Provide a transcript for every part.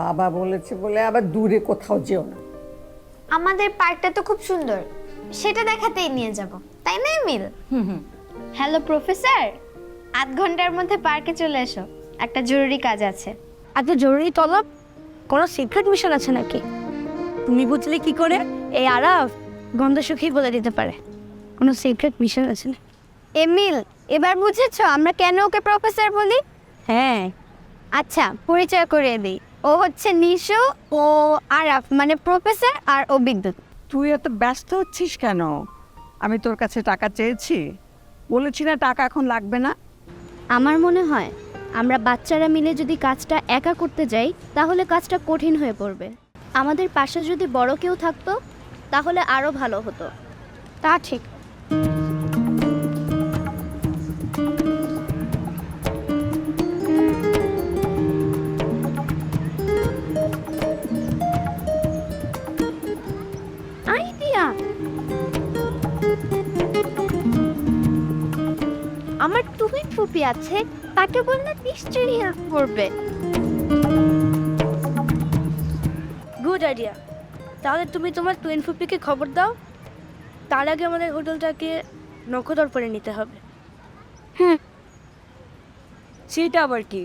বাবা বলেছে বলে আবার দূরে কোথাও যেও না। আমাদের পার্কটা তো খুব সুন্দর সেটা দেখাতেই নিয়ে যাব তাই না মিল হ্যালো প্রফেসর? আধ ঘণ্টার মধ্যে পার্কে চলে এসো একটা জরুরি কাজ আছে। এত জরুরি তলব? কোনো সিক্রেট মিশন আছে নাকি? তুমি বুঝলে কি করে? এই আরাফ গন্ধ সুখী বলে দিতে পারে। কোনো সিক্রেট মিশন আছে না? এমিল এবার বুঝেছ আমরা কেন ওকে প্রফেসর বলি? হ্যাঁ। আচ্ছা পরিচয় করিয়ে দিই। ও হচ্ছে নিশু ও আরাফ মানে প্রফেসর আর ও বিদ্যুৎ। তুই এত ব্যস্ত হচ্ছিস কেন? আমি তোর কাছে টাকা চেয়েছি। বলেছি না টাকা এখন লাগবে না। আমার মনে হয় আমরা বাচ্চারা মিলে যদি কাজটা একা করতে যাই তাহলে কাজটা কঠিন হয়ে পড়বে। আমাদের পাশে যদি বড় কেউ থাকতো তাহলে আরও ভালো হতো। তা ঠিক। ফুপি আছে তাকে বললে নিশ্চয়ই হেল্প করবে। গুড আইডিয়া তাহলে তুমি তোমার টুয়েন ফুপিকে খবর দাও। তার আগে আমাদের হোটেলটাকে নখদর্পণে নিতে হবে। হ্যাঁ সেটা আবার কি?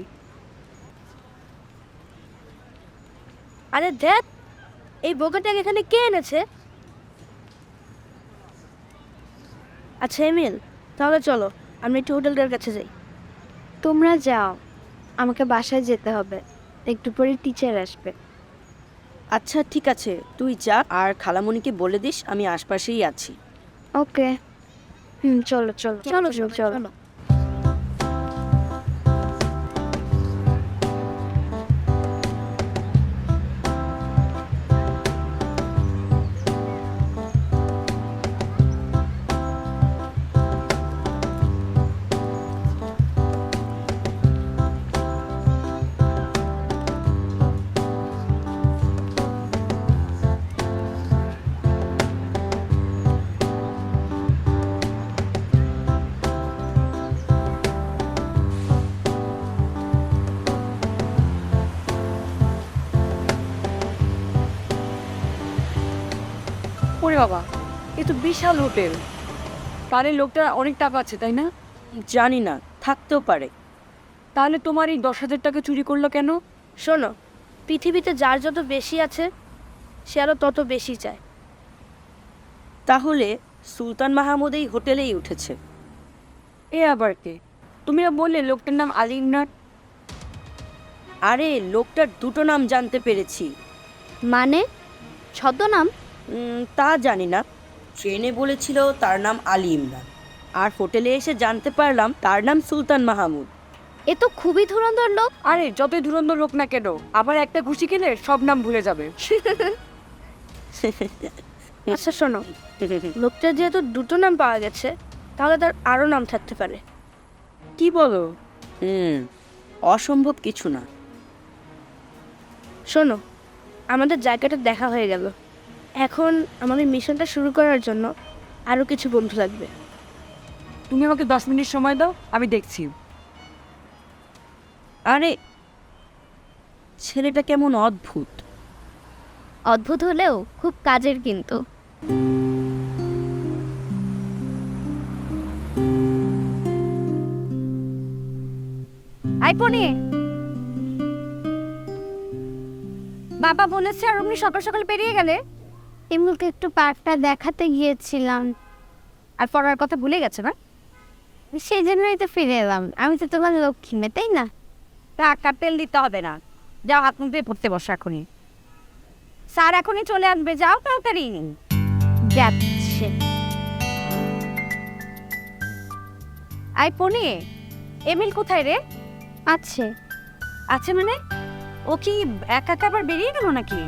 আরে দেখ এই বোকাটাকে এখানে কে এনেছে? আচ্ছা এমিল তাহলে চলো। আমরা একটু হোটেলটার কাছে যাই। তোমরা যাও আমাকে বাসায় যেতে হবে একটু পরে টিচার আসবে। আচ্ছা ঠিক আছে তুই যা আর খালামণিকে বলে দিস আমি আশপাশেই আছি। ওকে হুম চলো চলো চলো চলো। চলো। বাবা এ তো বিশাল হোটেল। তাহলে লোকটা অনেক টাকা আছে তাই না? জানি না থাকতেও পারে। তাহলে তোমার এই দশ হাজার টাকা চুরি করল কেন? শোনো পৃথিবীতে যার যত বেশি আছে সে আরও তত বেশি চায়। তাহলে সুলতান মাহমুদ এই হোটেলেই উঠেছে। এ আবার কে? তুমি বললে লোকটার নাম আলী ইমরান। আরে লোকটার দুটো নাম জানতে পেরেছি। মানে? ছদ্মনাম? তা জানি না। ট্রেনে বলেছিল তার নাম আলী ইমরান। আর হোটেলে এসে জানতে পারলাম তার নাম সুলতান মাহমুদ। এ তো খুবই ধুরন্ধর লোক। আরে যতই ধুরন্ধর লোক না কেন? আবার একটা ঘুষি খেলে সব নাম ভুলে যাবে। আচ্ছা শোনো। লোকটার যেহেতু দুটো নাম পাওয়া গেছে তাহলে তার আরও নাম থাকতে পারে। কি বলো? হুম অসম্ভব কিছু না। শোনো আমাদের জায়গাটা দেখা হয়ে গেল। এখন আমাদের মিশনটা শুরু করার জন্য আরও কিছু বন্ধু লাগবে। তুমি আমাকে দশ মিনিট সময় দাও আমি দেখছি। আরে ছেলেটা কেমন অদ্ভুত। অদ্ভুত হলেও খুব কাজের কিন্তু। আইপনি বাবা বলেছে আর অমনি সকাল সকাল পেরিয়ে গেলে। এমুলকে একটু পার্কটা দেখাতে গিয়েছিলাম। আর পড়ার কথা ভুলে গেছে না? সেই জন্যই তো ফিরে এলাম। আমি তো তোমার লক্ষ্মী মেয়ে তাই না? টাকা তেল দিতে হবে না। যাও হাত মুখ দিয়ে পড়তে বসো এখনই। স্যার এখনই চলে আসবে। যাও তাড়াতাড়ি। যাচ্ছে। আই পনি এমিল কোথায় রে? আছে। আছে মানে? ও কি একা একা আবার বেরিয়ে গেল নাকি?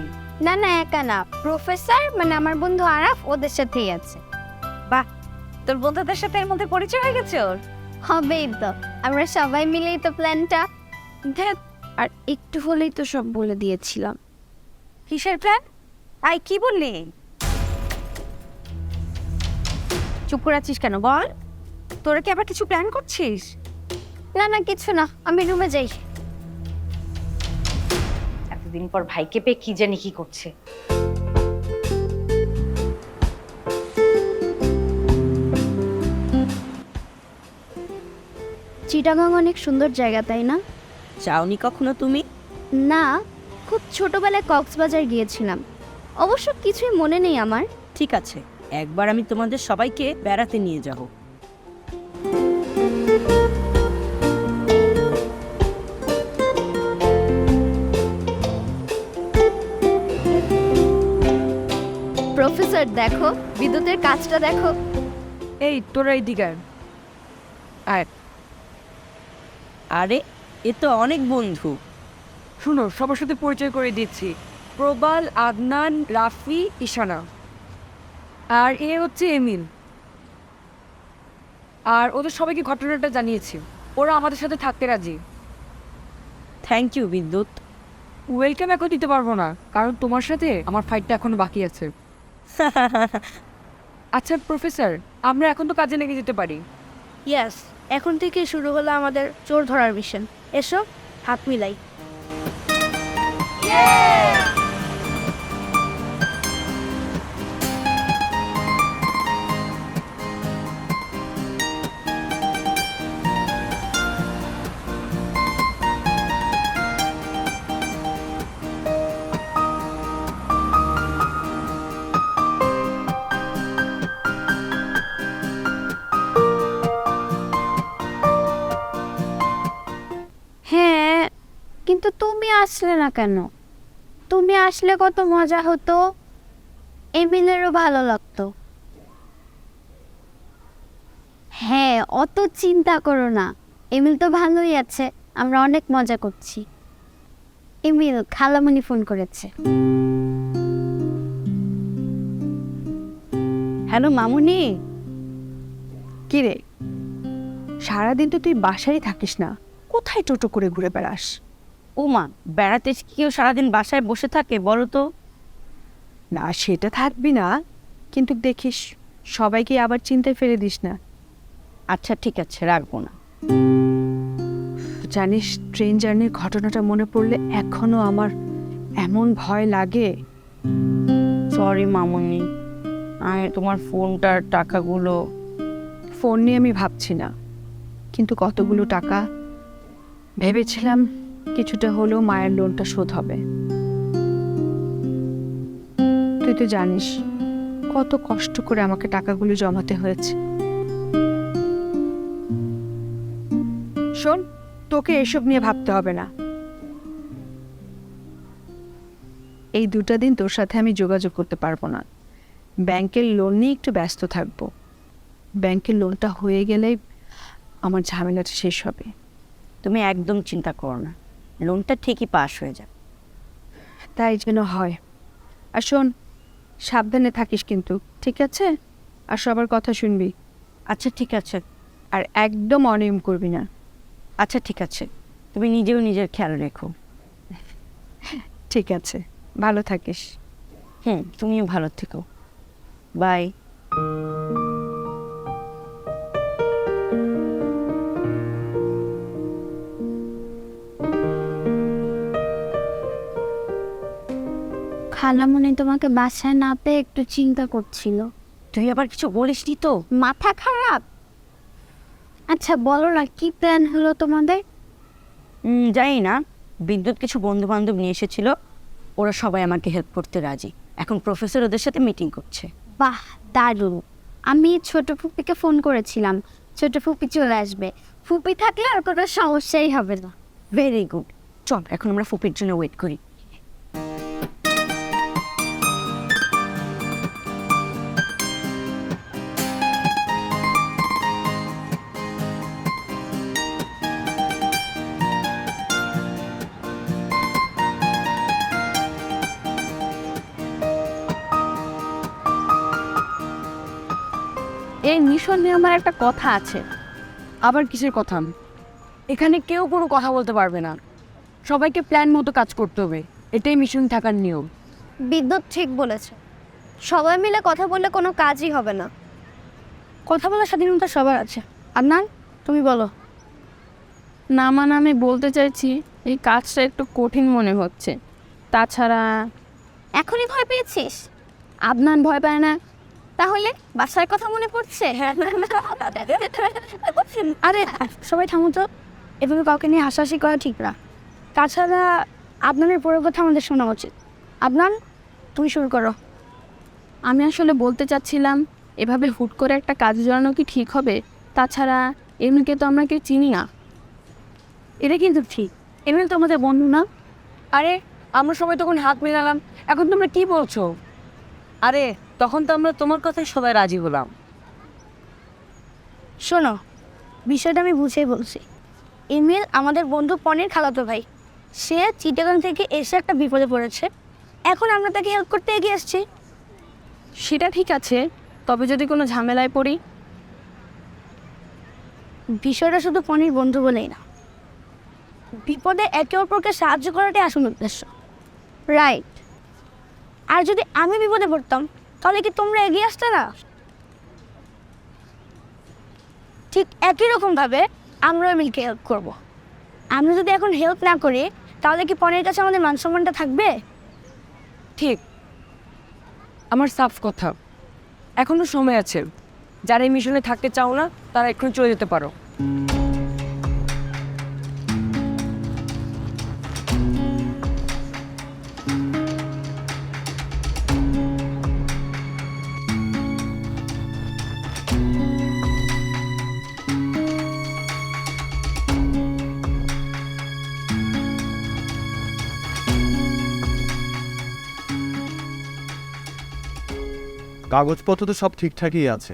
না না একা না। প্রফেসর মানে আমার বন্ধু আরাফ ওদের সাথেই আছে। বাহ তোর বন্ধুদের সাথে এর মধ্যে পরিচয় হয়ে গেছে ওর? হবেই তো আমরা সবাই মিলেই তো প্ল্যানটা। ধ্যাৎ, আর একটু হলেই তো সব বলে দিয়েছিলাম। কিসের প্ল্যান? আই কি বললি? চুপ করে আছিস কেন বল? তোরা কি আবার কিছু প্ল্যান করছিস? না না কিছু না আমি রুমে যাই। এতদিন পর ভাইকে পেয়ে কি জানি কি করছে। চিটাগাং অনেক সুন্দর জায়গা তাই না? চাওনি কখনো তুমি? না খুব ছোটবেলায় কক্সবাজার গিয়েছিলাম। অবশ্য কিছুই মনে নেই আমার। ঠিক আছে একবার আমি তোমাদের সবাইকে বেড়াতে নিয়ে যাব। প্রফেসর দেখো বিদ্যুতের কাজটা দেখো। এই তোরা এই দিকার আয়। আরে এ তো অনেক বন্ধু। শুনো সবার সাথে পরিচয় করে দিচ্ছি। প্রবাল আদনান রাফি ইশানা আর এ হচ্ছে এমিল। আর ওদের সবাইকে ঘটনাটা জানিয়েছি। ওরা আমাদের সাথে থাকতে রাজি। থ্যাংক ইউ বিদ্যুৎ। ওয়েলকাম এখন দিতে পারব না কারণ তোমার সাথে আমার ফাইটটা এখনও বাকি আছে। আচ্ছা প্রফেসর আমরা এখন তো কাজে লেগে যেতে পারি। ইয়াস এখন থেকে শুরু হলো আমাদের চোর ধরার মিশন এসো হাত মিলাই। আসলে না কেন? তুমি আসলে কত মজা হতো? এমিলেরও ভালো লাগতো। হ্যাঁ অত চিন্তা করো না। এমিল তো ভালোই আছে, আমরা অনেক মজা করছি। এমিল খালামণি ফোন করেছে। হ্যালো মামুনি। কি রে? সারাদিন তো তুই বাসায় থাকিস না। কোথায় টোটো করে ঘুরে বেড়াস? ও মা বেড়াতে এসে কি কেউ সারাদিন বাসায় বসে থাকে বলো তো? না সেটা থাকবি না কিন্তু দেখিস সবাইকে আবার চিন্তায় ফেলে দিস না। আচ্ছা ঠিক আছে রাখব না। জানিস ট্রেন জার্নির ঘটনাটা মনে পড়লে এখনও আমার এমন ভয় লাগে। সরি মামুনি আমি তোমার ফোনটার টাকাগুলো ফোন নিয়ে আমি ভাবছি না কিন্তু কতগুলো টাকা ভেবেছিলাম কিছুটা হলেও মায়ের লোনটা শোধ হবে। তুই তো জানিস, কত কষ্ট করে আমাকে টাকাগুলো জমাতে হয়েছে। শোন, তোকে এসব নিয়ে ভাবতে হবে না। এই দুটা দিন তোর সাথে আমি যোগাযোগ করতে পারব না। ব্যাংকের লোন নিয়ে একটু ব্যস্ত থাকব। ব্যাংকের লোনটা হয়ে গেলে আমার ঝামেলাটা শেষ হবে। তুমি একদম চিন্তা করো না। লোনটা ঠিকই পাশ হয়ে যাবে। তাই যেন হয়। আর শোন সাবধানে থাকিস কিন্তু ঠিক আছে? আর সবার কথা শুনবি। আচ্ছা ঠিক আছে। আর একদম অনিয়ম করবি না। আচ্ছা ঠিক আছে। তুমি নিজেও নিজের খেয়াল রেখো। ঠিক আছে ভালো থাকিস। হুম তুমিও ভালো থেকো। বাই। খালামণি তোমাকে বাসায় না পেয়ে একটু চিন্তা করছিল। তুই আবার কিছু বলিসনি তো? মাথা খারাপ? আচ্ছা বলো না কি প্ল্যান হলো তোমাদের? জানি না। বিদ্যুৎ কিছু বন্ধু বান্ধব নিয়ে এসেছিল ওরা সবাই আমাকে হেল্প করতে রাজি। এখন প্রফেসর ওদের সাথে মিটিং করছে। বাহ দারুণ। আমি ছোট ফুপিকে ফোন করেছিলাম। ছোট ফুপি চলে আসবে। ফুপি থাকলে আর কোনো সমস্যাই হবে না। ভেরি গুড চল এখন আমরা ফুপির জন্য ওয়েট করি। এই মিশন নিয়ে আমার একটা কথা আছে। আবার কিসের কথা? এখানে কেউ কোনো কথা বলতে পারবে না। সবাইকে প্ল্যান মতো কাজ করতে হবে। এটাই মিশন থাকার নিয়ম। বিদ্যুৎ ঠিক বলেছে। সবাই মিলে কথা বললে কোনো কাজই হবে না। কথা বলার স্বাধীনতা সবার আছে। আদনান তুমি বলো। না মানে আমি বলতে চাইছি এই কাজটা একটু কঠিন মনে হচ্ছে। তাছাড়া এখনই ভয় পেয়েছিস? আদনান ভয় পায় না। তাহলে বাসার কথা মনে পড়ছে? আরে সবাই থামো তো। এভাবে কাউকে নিয়ে হাসাহাসি করা ঠিক না। তাছাড়া আপনাদের পুরো কথা আমাদের শোনা উচিত। আপনার তুমি শুরু করো। আমি আসলে বলতে চাচ্ছিলাম এভাবে হুট করে একটা কাজে জড়ানো কি ঠিক হবে? তাছাড়া এমনিকে তো আমরা কেউ চিনি না। এটা কিন্তু ঠিক। এমনি তো আমাদের বন্ধু না। আরে আমরা সবাই তখন হাত মেলালাম। এখন তোমরা কি বলছো? আরে তখন তো আমরা তোমার কথাই সবাই রাজি হলাম। শোনো বিষয়টা আমি বুঝেই বলছি। ইমেল আমাদের বন্ধু পনেরো খালাতো ভাই। সে চিটাগাং থেকে এসে একটা বিপদে পড়েছে। এখন আমরা তাকে হেল্প করতে এগিয়ে আসছি। সেটা ঠিক আছে তবে যদি কোনো ঝামেলায় পড়ি? বিষয়টা শুধু পনির বন্ধু বলেই না। বিপদে একে অপরকে সাহায্য করাটাই আসল উদ্দেশ্য। রাইট আর যদি আমি বিপদে পড়তাম তাহলে কি তোমরা এগিয়ে আসতে না? ঠিক একই রকমভাবে আমরাও মিলকে হেল্প করব। আমরা যদি এখন হেল্প না করি, তাহলে কি পনেরো কাছে আমাদের মান সম্মানটা থাকবে? ঠিক। আমার সাফ কথা। এখনও সময় আছে। যারা এই মিশনে থাকতে চাও না, তারা এক্ষুনি চলে যেতে পারো। কাগজপত্র তো সব ঠিকঠাকই আছে।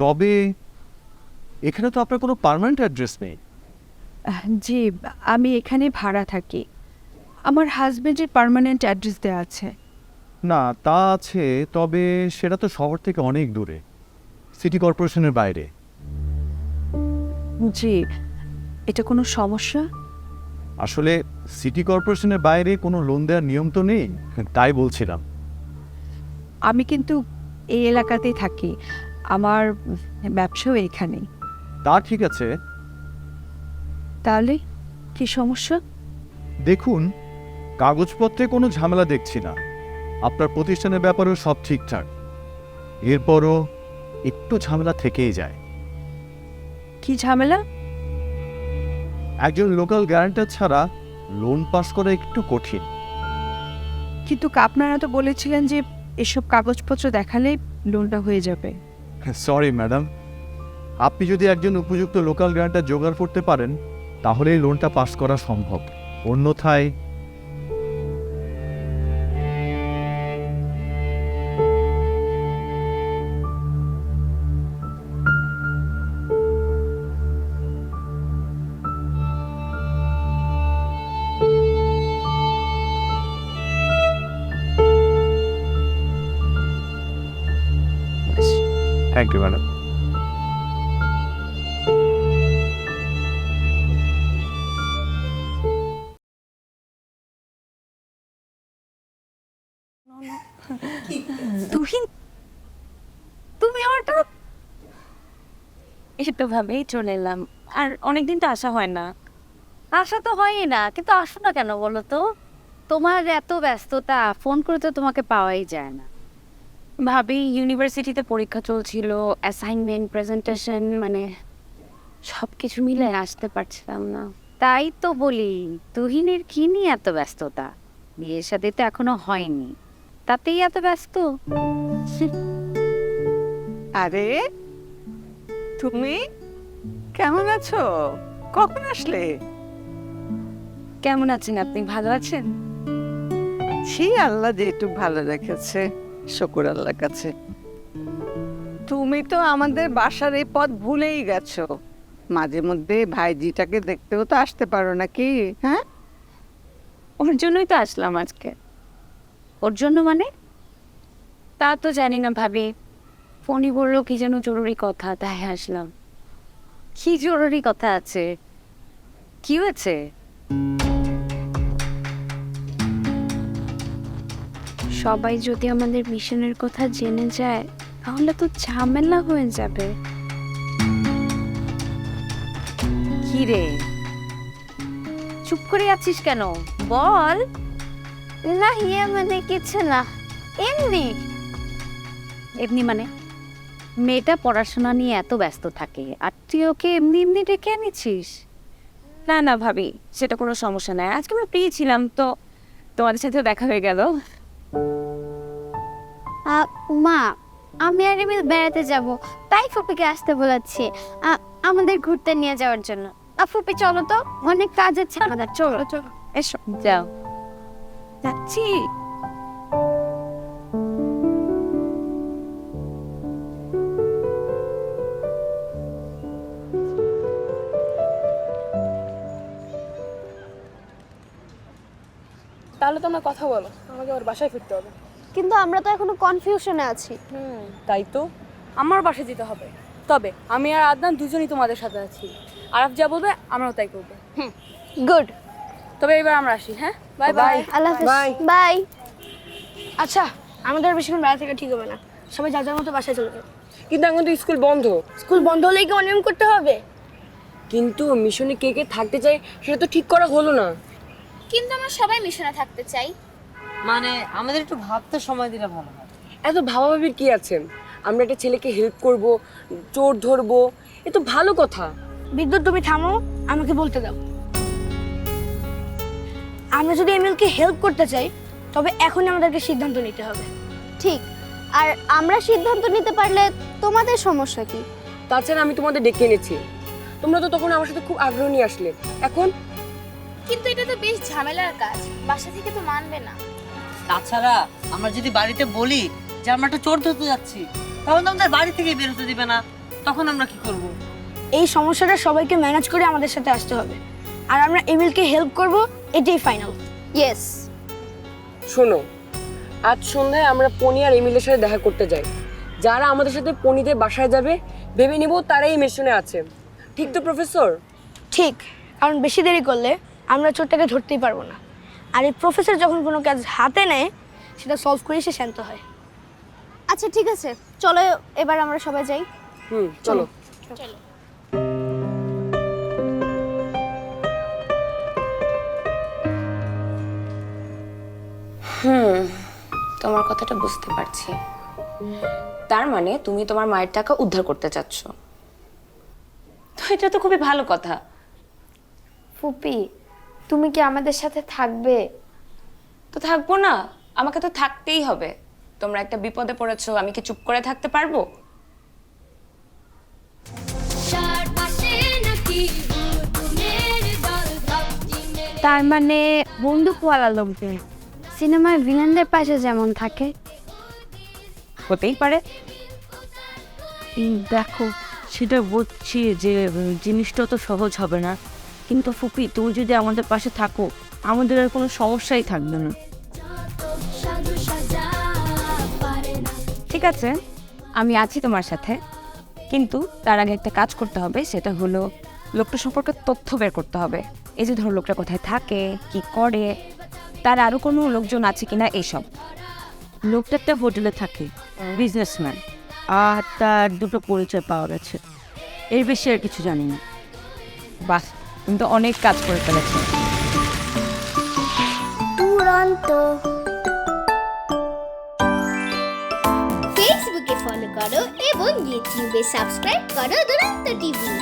তবে এখানে তো আপনার কোনো পার্মানেন্ট অ্যাড্রেস নেই। জি আমি এখানে ভাড়া থাকি। আমার হাজবেন্ডের পার্মানেন্ট অ্যাড্রেস দেওয়া আছে। না তা আছে তবে সেটা তো শহর থেকে অনেক দূরে সিটি কর্পোরেশনের বাইরে। জি এটা কোনো সমস্যা? আসলে সিটি কর্পোরেশনের বাইরে কোনো লোন দেওয়ার নিয়ম তো নেই তাই বলছিলাম। আমি কিন্তু এই এলাকাতেই থাকি। আমার ব্যবসাও এখানেই তা ঠিক আছে। তাহলে কি সমস্যা? দেখুন কাগজপত্রে কোনো ঝামেলা দেখছি না। আপনার প্রতিষ্ঠানের ব্যাপারেও সব ঠিকঠাক। এরপরও একটু ঝামেলা থেকেই যায়। কি ঝামেলা? একজন লোকাল গ্যারান্টার ছাড়া লোন পাস করা একটু কঠিন। কিন্তু আপনারা তো বলেছিলেন যে এসব কাগজপত্র দেখালেই লোনটা হয়ে যাবে। সরি ম্যাডাম আপনি যদি একজন উপযুক্ত লোকাল গ্রান্টার জোগাড় করতে পারেন তাহলেই লোনটা পাস করা সম্ভব। অন্যথায় এটা ভাবেই চলে এলাম। আর অনেকদিন তো আসা হয় না। আশা তো হয়ই না কিন্তু আসো না কেন বলো তো? তোমার এত ব্যস্ততা ফোন করে তো তোমাকে পাওয়াই যায় না। ভাবি ইউনিভার্সিটিতে পরীক্ষা চলছিল অ্যাসাইনমেন্ট প্রেজেন্টেশন মানে সব কিছু মিলে আসতে পারছিলাম না। তাই তো বলি তুহিনের কি নিয়ে এত ব্যস্ততা? বিয়ের সাথে তো এখনও হয়নি। তাতেই এত ব্যস্ত? আরে তুমি? কেমন আছো? কখন আসলে? কেমন আছেন আপনি? ভালো আছেন? সেই আল্লাহ যেটুক ভালো রেখেছে। শুকুর আল্লাহর কাছে। তুমি তো আমাদের বাসার এই পথ ভুলেই গেছো। মাঝে মধ্যে ভাইজিটাকে দেখতেও তো আসতে পারো নাকি? হ্যাঁ? ওর জন্যই তো আসলাম আজকে। ওর জন্য মানে? তা তো জানি না ভাবি। ফোনই বলল, কি যেন জরুরি কথা। তাই আসলাম কি জরুরি কথা আছে? কি হয়েছে? সবাই যদি আমাদের মিশনের কথা জেনে যায়, তাহলে তো ঝামেলা হয়ে যাবে। কি রে? চুপ করে আছিস কেন? বল। না ইয়ে মানে কিছু না। এমনি। এমনি মানে? মেয়েটা পড়াশোনা নিয়ে এত ব্যস্ত থাকে। আর তুই ওকে এমনি এমনি ডেকে এনেছিস না না ভাবি সেটা কোনো সমস্যা নাই। আজকে আমরা ফ্রি ছিলাম তো তোমাদের সাথেও দেখা হয়ে গেল। মা আমি আর এমনি বেড়াতে যাব। তাই ফুপিকে আসতে বলেছি। আহ, আমাদের ঘুরতে নিয়ে যাওয়ার জন্য। ফুপি চলো তো। অনেক কাজ আছে আমাদের। চলো চলো। এসো যাও। যাচ্ছি। তাহলে তোমরা কথা বলো আমাকে ওর বাসায় ফিরতে হবে। কিন্তু আমরা তো এখনও কনফিউশনে আছি। তাই তো। আমার বাসায় যেতে হবে। তবে আমি আর আদনান দুজনই তোমাদের সাথে আছি। আরাফ যা বলবে আমরাও তাই করব। গুড তবে এবার আমরা আসি হ্যাঁ? বাই বাই আল্লাহ হাফেজ। বাই আচ্ছা আমাদের আর বেশিক্ষণ বেড়া থেকে ঠিক হবে না। সবাই যা যার মতো বাসায় চলে যাবে। কিন্তু এখন তো স্কুল বন্ধ। স্কুল বন্ধ হলেই কি অনিয়ম করতে হবে? কিন্তু মিশনে কে কে থাকতে চাই সেটা তো ঠিক করা হলো না। কিন্তু আমরা সবাই মিশনে থাকতে চাই। মানে আমাদের একটু ভাবতে সময় দিলে ভালো হয়। এত ভাবাভাবির কি আছে? আমরা একটা ছেলেকে হেল্প করব চোর ধরবো এ তো ভালো কথা। বিদ্যুৎ তুমি থামো আমাকে বলতে দাও। আমরা যদি এমএলকে হেল্প করতে চাই তবে এখনই আমাদেরকে সিদ্ধান্ত নিতে হবে। ঠিক আর আমরা সিদ্ধান্ত নিতে পারলে তোমাদের সমস্যা কি? তাছাড়া আমি তোমাদের ডেকে এনেছি। তোমরা তো তখন আমার সাথে খুব আগ্রহ নিয়ে আসলে। এখন কিন্তু এটা তো বেশ ঝামেলার কাজ। বাসা থেকে তো মানবে না। তাছাড়া আমরা যদি বাড়িতে বলি যে আমরা একটা চোর ধরতে যাচ্ছি তখন তো আমাদের বাড়ি থেকে বেরোতে দিবে না। তখন আমরা কি করব? এই সমস্যাটা সবাইকে ম্যানেজ করে আমাদের সাথে আসতে হবে। আর আমরা এমিলকে হেল্প করব এটাই ফাইনাল। ইয়েস শোনো আজ সন্ধ্যায় আমরা পনি আর এমিলের সাথে দেখা করতে যাই। যারা আমাদের সাথে পনিদের বাসায় যাবে ভেবে নিব তারাই এই মিশনে আছে। ঠিক তো প্রফেসর? ঠিক কারণ বেশি দেরি করলে আমরা চোরটাকে ধরতেই পারব না। আর এই প্রফেসর যখন কোনো কাজ হাতে নেয় সেটা সলভ করে সে শান্ত হয়। আচ্ছা ঠিক আছে। চলো এবার আমরা সবাই যাই। হুম চলো। হুম তোমার কথাটা বুঝতে পারছি। তার মানে তুমি তোমার মায়ের টাকা উদ্ধার করতে চাচ্ছ। তো এটা তো খুবই ভালো কথা। ফুপি তুমি কি আমাদের সাথে থাকবে? তো থাকব না আমাকে তো থাকতেই হবে। তোমরা একটা বিপদে পড়েছো আমি কি চুপ করে থাকতে পারব? তার মানে বন্ধু কোয়ালা লোককে সিনেমায় ভিলেনদের পাশে যেমন থাকে? হতেই পারে। দেখো সেটা বুঝছি যে জিনিসটা তো সহজ হবে না। কিন্তু ফুপি তুমি যদি আমাদের পাশে থাকো আমাদের আর কোনো সমস্যাই থাকবে না। ঠিক আছে আমি আছি তোমার সাথে কিন্তু তার আগে একটা কাজ করতে হবে সেটা হলো লোকটা সম্পর্কে তথ্য বের করতে হবে। এই যে ধরো লোকটা কোথায় থাকে কি করে তার আরও কোনো লোকজন আছে কিনা এইসব লোকটা একটা হোটেলে থাকে বিজনেসম্যান আর তার দুটো পরিচয় পাওয়া গেছে। এর বেশি আর কিছু জানি না। বাস কিন্তু অনেক কাজ করে ফেলেছে। দুরন্ত ফেসবুকে ফলো করো এবং ইউটিউবে সাবস্ক্রাইব করো দুরন্ত টিভি